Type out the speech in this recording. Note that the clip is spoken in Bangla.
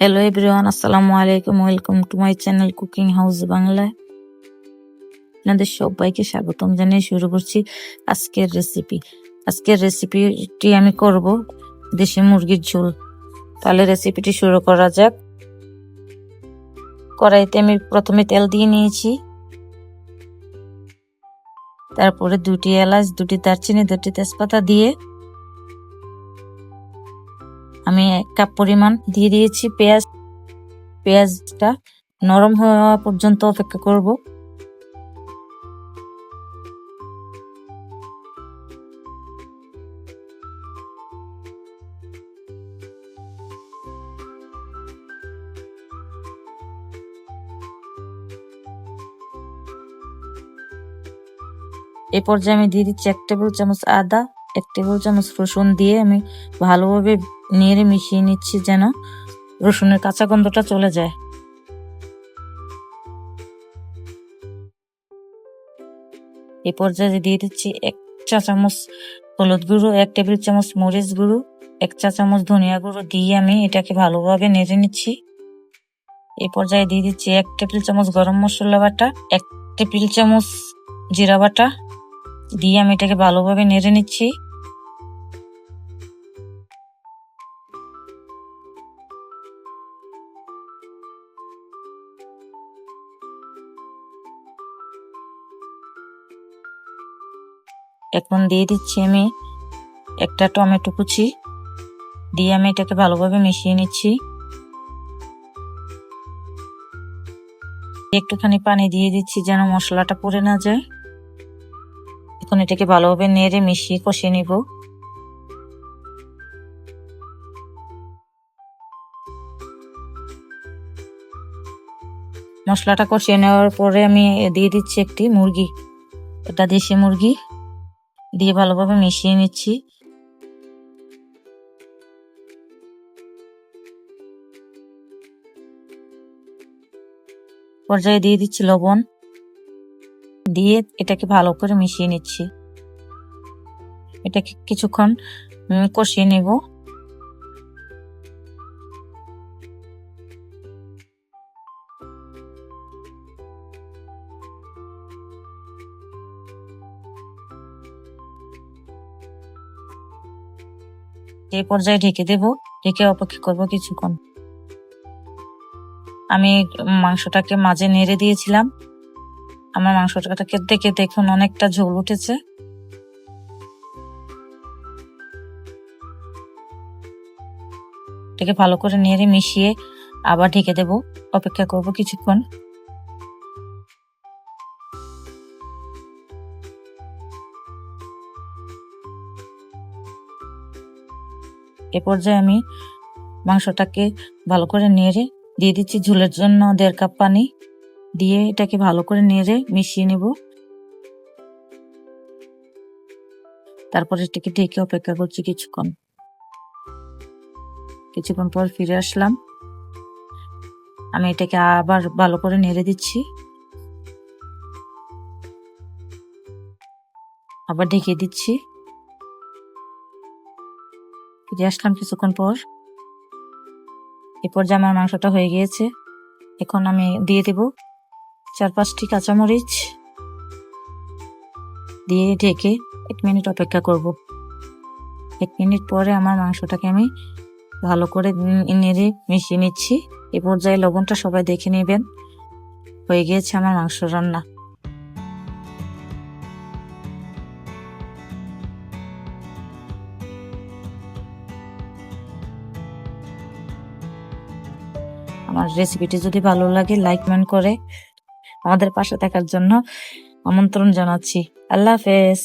হ্যালো এভরিওয়ান আসসালামু আলাইকুম welcome to my channel cooking house বাংলায় আপনাদের সবাইকে স্বাগতম জানিয়ে শুরু করছি আজকের রেসিপি আজকের রেসিপিটি আমি করব দেশি মুরগির ঝোল। তাহলে রেসিপিটি শুরু করা যাক। কড়াইতে আমি প্রথমে তেল দিয়ে নিয়েছি। তারপরে দুটি এলাচ, দুটি দারচিনি, দুটি তেজপাতা দিয়ে আমি এক কাপ পরিমাণ দিয়ে দিয়েছি পেঁয়াজ। পেঁয়াজটা নরম হওয়া পর্যন্ত অপেক্ষা করব। এই পর্যায়ে আমি দিয়ে দিচ্ছি এক টেবিল চামচ আদা। এক টেবিল চামচ রসুন দিয়ে আমি ভালোভাবে নেড়ে মিশিয়ে নিচ্ছি যেন রসুনের কাঁচা গন্ধটা চলে যায়। এই পর্যায়ে দিয়ে দিচ্ছি এক চা চামচ হলুদ গুঁড়ো, এক টেবিল চামচ মরিচ গুঁড়ো, এক চা চামচ ধনিয়া গুঁড়ো দিয়ে আমি এটাকে ভালোভাবে নেড়ে নিচ্ছি। এই পর্যায়ে দিয়ে দিচ্ছি এক টেবিল চামচ গরম মশলা বাটা, এক টেবিল চামচ জিরা বাটা দিয়ে আমি এটাকে ভালোভাবে নেড়ে নিচ্ছি। এখন দিয়ে দিচ্ছি আমি একটা টমেটো কুচি। দিয়ে আমি এটাকে ভালোভাবে মিশিয়ে নিচ্ছি। একটুখানি পানি দিয়ে দিচ্ছি যেন মশলাটা পড়ে না যায়। এখন এটাকে ভালোভাবে নেড়ে মিশিয়ে কষিয়ে নিব। মশলাটা কষিয়ে নেওয়ার পরে আমি দিয়ে দিচ্ছি একটি মুরগি। এটা দেশি মুরগি। দিয়ে ভালোভাবে মিশিয়ে নিচ্ছি। পর্যায়ে দিয়ে দিচ্ছি লবণ। দিয়ে এটাকে ভালো করে মিশিয়ে নিচ্ছি। এটাকে কিছুক্ষণ কষিয়ে নেব। এই পর্যায়ে ঢেকে দেব। ঢেকে অপেক্ষা করব কিছুক্ষণ। আমি মাংসটাকে মাঝে নেড়ে দিয়েছিলাম। আমার মাংসটাকে দেখে দেখুন অনেকটা ঝোল উঠেছে। এটাকে ভালো করে নেড়ে মিশিয়ে আবার ঢেকে দেব। অপেক্ষা করব কিছুক্ষণ। এ পর্যায়ে আমি মাংসটাকে ভালো করে নেড়ে দিয়ে দিচ্ছি ঝোলের জন্য দেড় কাপ পানি। দিয়ে এটাকে ভালো করে নেড়ে মিশিয়ে নেব। তারপরে এটাকে ঢেকে অপেক্ষা করছি কিছুক্ষণ। কিছুক্ষণ পর ফিরে আসলাম। আমি এটাকে আবার ভালো করে নেড়ে দিচ্ছি। আবার ঢেকে দিচ্ছি। ফিরে আসলাম কিছুক্ষণ পর। এরপর পর্যায়ে আমার মাংসটা হয়ে গিয়েছে, এখন আমি দিয়ে দেব। চার পাঁচটি কাঁচামরিচ দিয়ে ঢেকে এক মিনিট অপেক্ষা করব। এক মিনিট পরে আমার মাংসটাকে আমি ভালো করে নেড়ে মিশিয়ে নিচ্ছি। এ পর্যায়ে লবণটা সবাই দেখে নেবেন। হয়ে গিয়েছে আমার মাংস রান্না। আমার রেসিপিটি যদি ভালো লাগে লাইক ম্যান করে আমাদের পাশে থাকার জন্য আমন্ত্রণ জানাচ্ছি। আল্লাহ হাফেজ।